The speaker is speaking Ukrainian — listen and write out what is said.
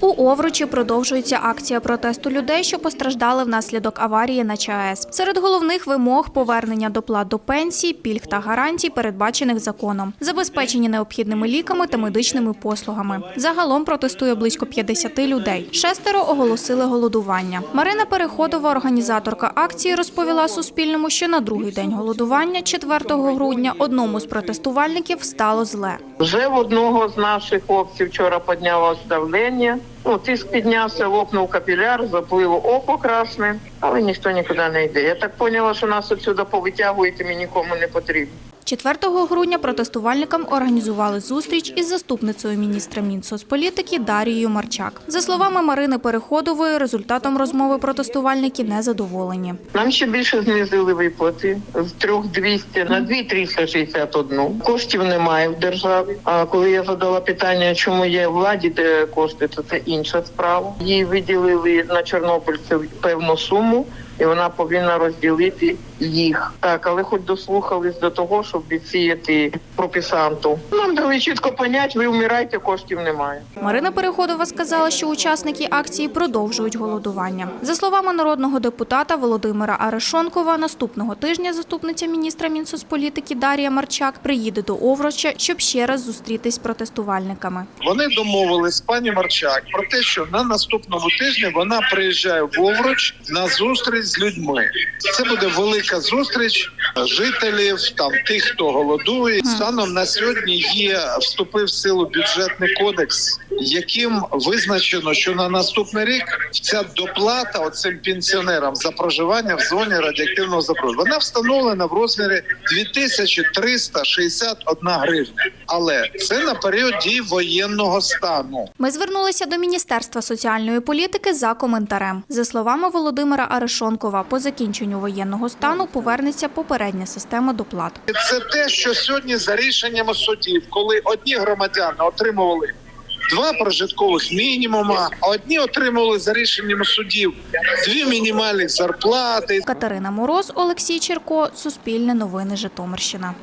У Овручі продовжується акція протесту людей, що постраждали внаслідок аварії на ЧАЕС. Серед головних вимог повернення доплат до пенсій, пільг та гарантій, передбачених законом, забезпечені необхідними ліками та медичними послугами. Загалом протестує близько 50 людей. Шестеро оголосили голодування. Марина Переходова, організаторка акції, розповіла Суспільному, що на другий день голодування, 4 грудня, одному з протестувальників стало зле. Вже в одного з наших хлопців вчора піднялось давлення. Ну, тиск піднявся, лопнув капіляр, заплило око красне, але ніхто нікуди не йде. Я так поняла, що нас отсюди повитягують і ми нікому не потрібні. 4 грудня протестувальникам організували зустріч із заступницею міністра Мінсоцполітики Дарією Марчак. За словами Марини Переходової, результатом розмови протестувальники не задоволені. Нам ще більше знизили виплати з 3200 на 2361. Коштів немає в державі. А коли я задала питання, чому є владі де кошти, то це інша справа. Їй виділили на чорнобильців певну суму. І вона повинна розділити їх. Так, але хоч дослухались до того, щоб відсіяти прописанту. Нам дали чітко понять, ви вмираєте, коштів немає. Марина Переходова сказала, що учасники акції продовжують голодування. За словами народного депутата Володимира Арешонкова, наступного тижня заступниця міністра Мінсоцполітики Дарія Марчак приїде до Овроча, щоб ще раз зустрітись з протестувальниками. Вони домовились з пані Марчак про те, що на наступному тижні вона приїжджає в Овруч на зустріч з людьми. Це буде велика зустріч жителів, там тих, хто голодує. Станом на сьогодні є вступив в силу бюджетний кодекс, яким визначено, що на наступний рік ця доплата оцим пенсіонерам за проживання в зоні радіоактивного забруднення, вона встановлена в розмірі 2361 гривня. Але це на період дії воєнного стану. Ми звернулися до Міністерства соціальної політики за коментарем. За словами Володимира Арешонкова, по закінченню воєнного стану повернеться попередня система доплат. Це те, що сьогодні за рішеннями судів, коли одні громадяни отримували два прожиткових мінімума, одні отримували за рішенням судів дві мінімальних зарплати. Катерина Мороз, Олексій Черко, Суспільне новини Житомирщина.